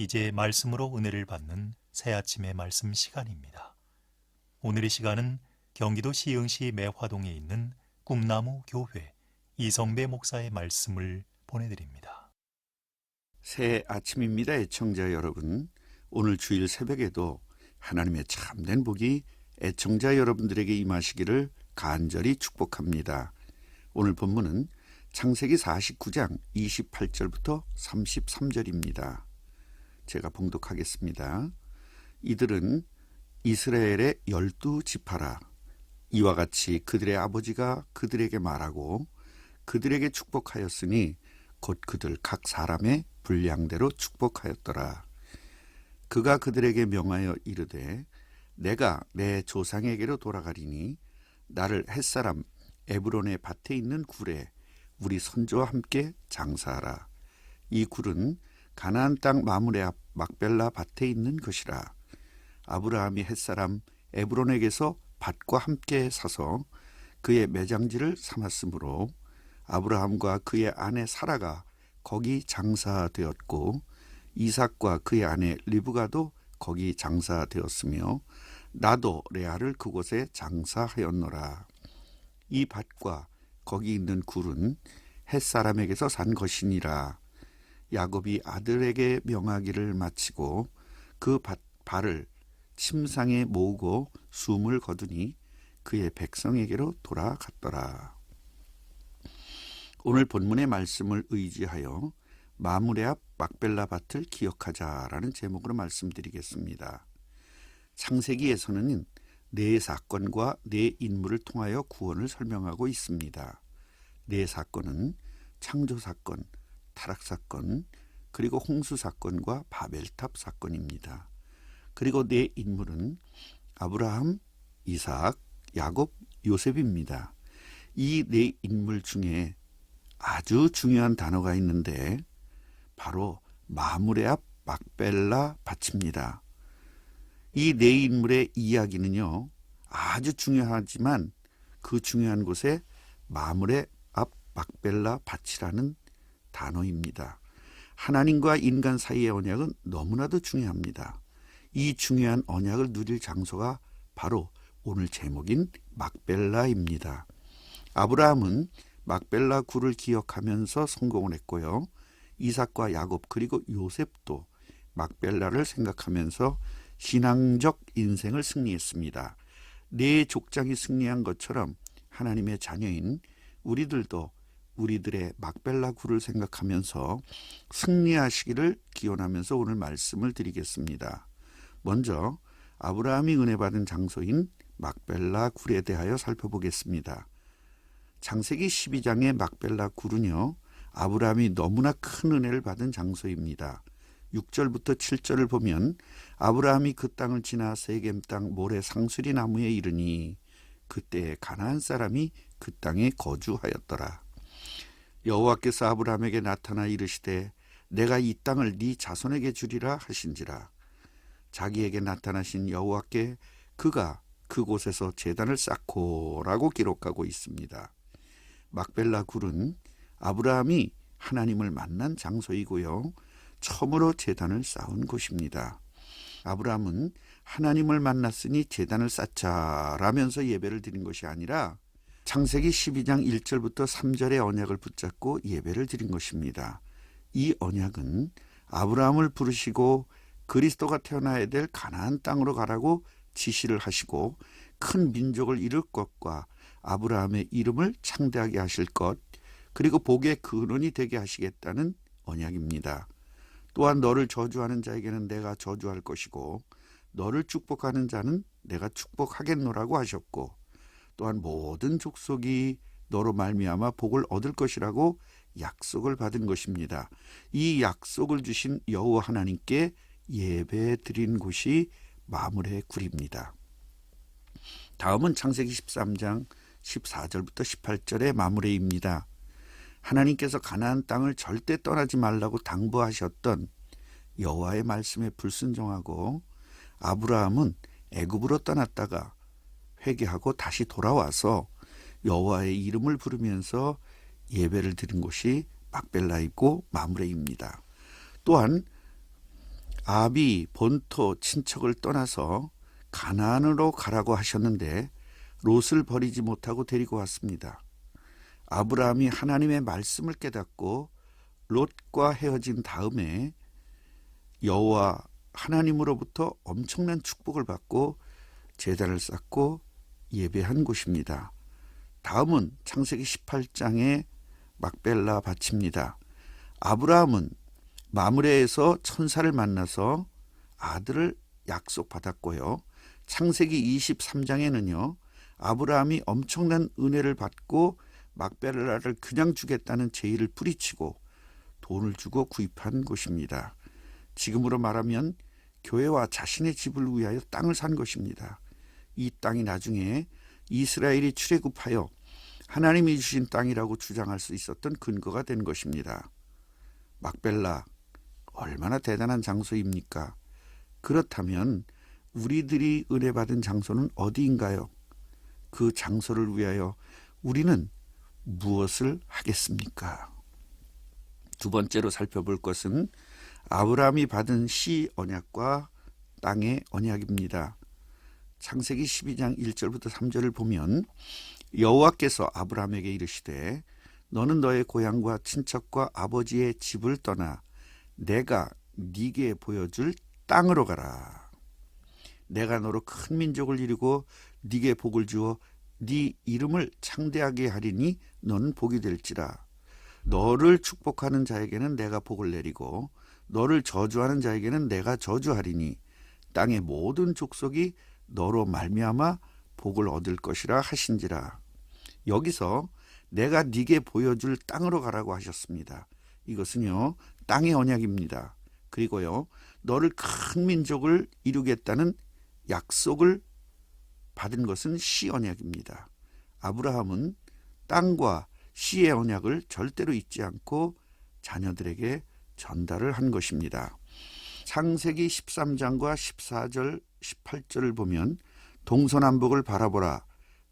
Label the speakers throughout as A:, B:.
A: 이제 말씀으로 은혜를 받는 새 아침의 말씀 시간입니다. 오늘의 시간은 경기도 시흥시 매화동에 있는 꿈나무 교회 이성배 목사의 말씀을 보내드립니다.
B: 새 아침입니다, 애청자 여러분. 오늘 주일 새벽에도 하나님의 참된 복이 애청자 여러분들에게 임하시기를 간절히 축복합니다. 오늘 본문은 창세기 49장 28절부터 33절입니다. 제가 봉독하겠습니다. 이들은 이스라엘의 열두 지파라. 이와 같이 그들의 아버지가 그들에게 말하고 그들에게 축복하였으니 곧 그들 각 사람의 분량대로 축복하였더라. 그가 그들에게 명하여 이르되 내가 내 조상에게로 돌아가리니 나를 햇사람 에브론의 밭에 있는 굴에 우리 선조와 함께 장사하라. 이 굴은 가나안 땅 마물의 앞 막벨라 밭에 있는 것이라. 아브라함이 햇사람 에브론에게서 밭과 함께 사서 그의 매장지를 삼았으므로 아브라함과 그의 아내 사라가 거기 장사되었고 이삭과 그의 아내 리브가도 거기 장사되었으며 나도 레아를 그곳에 장사하였노라. 이 밭과 거기 있는 굴은 햇사람에게서 산 것이니라. 야곱이 아들에게 명하기를 마치고 그 밭, 발을 침상에 모으고 숨을 거두니 그의 백성에게로 돌아갔더라. 오늘 본문의 말씀을 의지하여 마물의 앞 막벨라 밭을 기억하자라는 제목으로 말씀드리겠습니다. 창세기에서는 네 사건과 네 인물을 통하여 구원을 설명하고 있습니다. 네 사건은 창조 사건, 타락 사건, 그리고 홍수 사건과 바벨탑 사건입니다. 그리고 네 인물은 아브라함, 이삭, 야곱, 요셉입니다. 이 네 인물 중에 아주 중요한 단어가 있는데 바로 마물의 앞 막벨라 밭입니다. 이 네 인물의 이야기는요 아주 중요하지만 그 중요한 곳에 마물의 앞 막벨라 밭이라는 단어입니다. 하나님과 인간 사이의 언약은 너무나도 중요합니다. 이 중요한 언약을 누릴 장소가 바로 오늘 제목인 막벨라입니다. 아브라함은 막벨라 굴을 기억하면서 성공을 했고요. 이삭과 야곱 그리고 요셉도 막벨라를 생각하면서 신앙적 인생을 승리했습니다. 네 족장이 승리한 것처럼 하나님의 자녀인 우리들도 우리들의 막벨라 굴을 생각하면서 승리하시기를 기원하면서 오늘 말씀을 드리겠습니다. 먼저 아브라함이 은혜 받은 장소인 막벨라 굴에 대하여 살펴보겠습니다. 장세기 12장의 막벨라 굴은요. 아브라함이 너무나 큰 은혜를 받은 장소입니다. 6절부터 7절을 보면 아브라함이 그 땅을 지나 세겜 땅 모래 상수리 나무에 이르니 그때 가나안 사람이 그 땅에 거주하였더라. 여호와께서 아브라함에게 나타나 이르시되 내가 이 땅을 네 자손에게 주리라 하신지라. 자기에게 나타나신 여호와께 그가 그곳에서 재단을 쌓고라고 기록하고 있습니다. 막벨라 굴은 아브라함이 하나님을 만난 장소이고요. 처음으로 재단을 쌓은 곳입니다. 아브라함은 하나님을 만났으니 재단을 쌓자라면서 예배를 드린 것이 아니라 창세기 12장 1절부터 3절의 언약을 붙잡고 예배를 드린 것입니다. 이 언약은 아브라함을 부르시고 그리스도가 태어나야 될 가나안 땅으로 가라고 지시를 하시고 큰 민족을 이룰 것과 아브라함의 이름을 창대하게 하실 것 그리고 복의 근원이 되게 하시겠다는 언약입니다. 또한 너를 저주하는 자에게는 내가 저주할 것이고 너를 축복하는 자는 내가 축복하겠노라고 하셨고 또한 모든 족속이 너로 말미암아 복을 얻을 것이라고 약속을 받은 것입니다. 이 약속을 주신 여호와 하나님께 예배 드린 곳이 마물의 굴입니다. 다음은 창세기 13장 14절부터 18절의 마무리입니다. 하나님께서 가나안 땅을 절대 떠나지 말라고 당부하셨던 여호와의 말씀에 불순종하고 아브라함은 애굽으로 떠났다가 회개하고 다시 돌아와서 여호와의 이름을 부르면서 예배를 드린 곳이 막벨라이고 마므레입니다. 또한 아비 본토 친척을 떠나서 가나안으로 가라고 하셨는데 롯을 버리지 못하고 데리고 왔습니다. 아브라함이 하나님의 말씀을 깨닫고 롯과 헤어진 다음에 여호와 하나님으로부터 엄청난 축복을 받고 제단을 쌓고 예배한 곳입니다. 다음은 창세기 18장의 막벨라 밭입니다. 아브라함은 마므레에서 천사를 만나서 아들을 약속받았고요. 창세기 23장에는요. 아브라함이 엄청난 은혜를 받고 막벨라를 그냥 주겠다는 제의를 뿌리치고 돈을 주고 구입한 곳입니다. 지금으로 말하면 교회와 자신의 집을 위하여 땅을 산 것입니다. 이 땅이 나중에 이스라엘이 출애굽하여 하나님이 주신 땅이라고 주장할 수 있었던 근거가 된 것입니다. 막벨라 얼마나 대단한 장소입니까? 그렇다면 우리들이 은혜 받은 장소는 어디인가요? 그 장소를 위하여 우리는 무엇을 하겠습니까? 두 번째로 살펴볼 것은 아브라함이 받은 시 언약과 땅의 언약입니다. 창세기 12장 1절부터 3절을 보면 여호와께서 아브라함에게 이르시되 너는 너의 고향과 친척과 아버지의 집을 떠나 내가 네게 보여줄 땅으로 가라. 내가 너로 큰 민족을 이루고 네게 복을 주어 네 이름을 창대하게 하리니 너는 복이 될지라. 너를 축복하는 자에게는 내가 복을 내리고 너를 저주하는 자에게는 내가 저주하리니 땅의 모든 족속이 너로 말미암아 복을 얻을 것이라 하신지라. 여기서 내가 네게 보여줄 땅으로 가라고 하셨습니다. 이것은요 땅의 언약입니다. 그리고요 너를 큰 민족을 이루겠다는 약속을 받은 것은 시 언약입니다. 아브라함은 땅과 시의 언약을 절대로 잊지 않고 자녀들에게 전달을 한 것입니다. 창세기 13장과 14절, 18절을 보면 동서남북을 바라보라.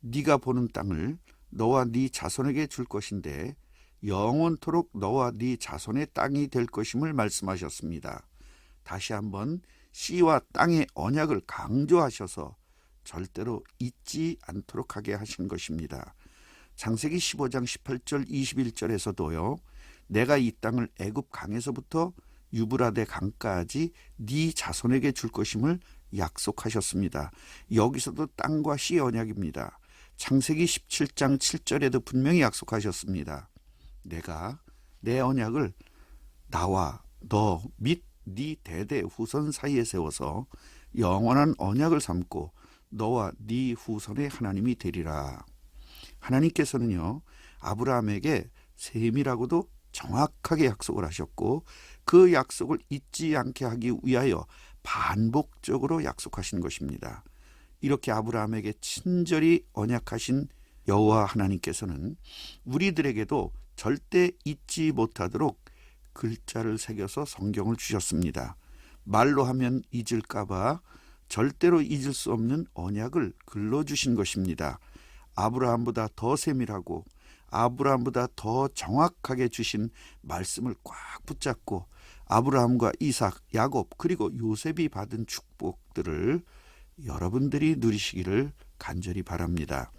B: 네가 보는 땅을 너와 네 자손에게 줄 것인데 영원토록 너와 네 자손의 땅이 될 것임을 말씀하셨습니다. 다시 한번 씨와 땅의 언약을 강조하셔서 절대로 잊지 않도록 하게 하신 것입니다. 장세기 15장 18절 21절에서도요. 내가 이 땅을 애굽 강에서부터 유브라데 강까지 네 자손에게 줄 것임을 약속하셨습니다. 여기서도 땅과 씨 언약입니다. 창세기 17장 7절에도 분명히 약속하셨습니다. 내가 내 언약을 나와 너 및 네 대대 후손 사이에 세워서 영원한 언약을 삼고 너와 네 후손의 하나님이 되리라. 하나님께서는요 아브라함에게 셈이라고도 정확하게 약속을 하셨고 그 약속을 잊지 않게 하기 위하여 반복적으로 약속하신 것입니다. 이렇게 아브라함에게 친절히 언약하신 여호와 하나님께서는 우리들에게도 절대 잊지 못하도록 글자를 새겨서 성경을 주셨습니다. 말로 하면 잊을까봐 절대로 잊을 수 없는 언약을 글로 주신 것입니다. 아브라함보다 더 세밀하고 아브라함보다 더 정확하게 주신 말씀을 꽉 붙잡고 아브라함과 이삭, 야곱 그리고 요셉이 받은 축복들을 여러분들이 누리시기를 간절히 바랍니다.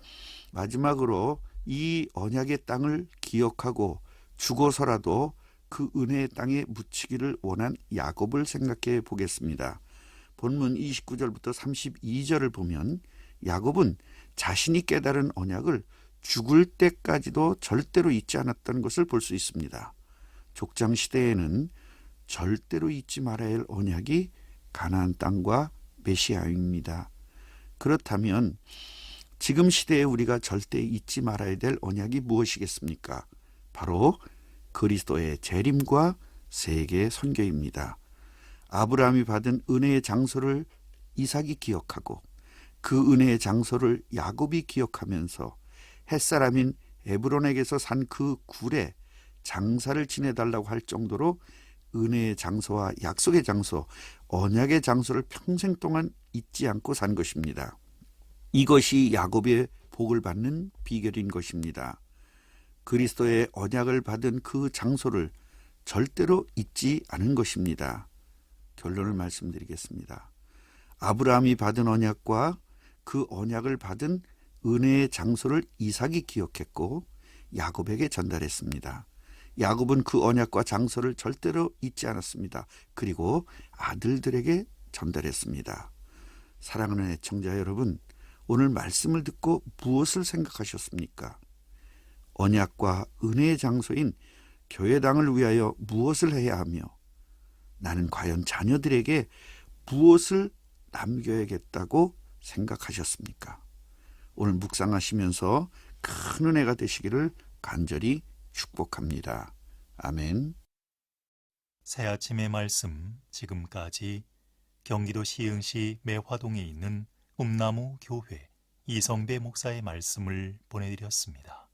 B: 마지막으로 이 언약의 땅을 기억하고 죽어서라도 그 은혜의 땅에 묻히기를 원한 야곱을 생각해 보겠습니다. 본문 29절부터 32절을 보면 야곱은 자신이 깨달은 언약을 죽을 때까지도 절대로 잊지 않았던 것을 볼 수 있습니다. 족장 시대에는 절대로 잊지 말아야 할 언약이 가나안 땅과 메시아입니다. 그렇다면 지금 시대에 우리가 절대 잊지 말아야 될 언약이 무엇이겠습니까? 바로 그리스도의 재림과 세계 선교입니다. 아브라함이 받은 은혜의 장소를 이삭이 기억하고 그 은혜의 장소를 야곱이 기억하면서 햇사람인 에브론에게서 산 그 굴에 장사를 지내달라고 할 정도로 은혜의 장소와 약속의 장소, 언약의 장소를 평생 동안 잊지 않고 산 것입니다. 이것이 야곱의 복을 받는 비결인 것입니다. 그리스도의 언약을 받은 그 장소를 절대로 잊지 않은 것입니다. 결론을 말씀드리겠습니다. 아브라함이 받은 언약과 그 언약을 받은 은혜의 장소를 이삭이 기억했고 야곱에게 전달했습니다. 야곱은 그 언약과 장소를 절대로 잊지 않았습니다. 그리고 아들들에게 전달했습니다. 사랑하는 애청자 여러분, 오늘 말씀을 듣고 무엇을 생각하셨습니까? 언약과 은혜의 장소인 교회당을 위하여 무엇을 해야 하며 나는 과연 자녀들에게 무엇을 남겨야겠다고 생각하셨습니까? 오늘 묵상하시면서 큰 은혜가 되시기를 간절히 축복합니다. 아멘.
A: 새 아침의 말씀 지금까지 경기도 시흥시 매화동에 있는 꿈나무 교회 이성배 목사의 말씀을 보내드렸습니다.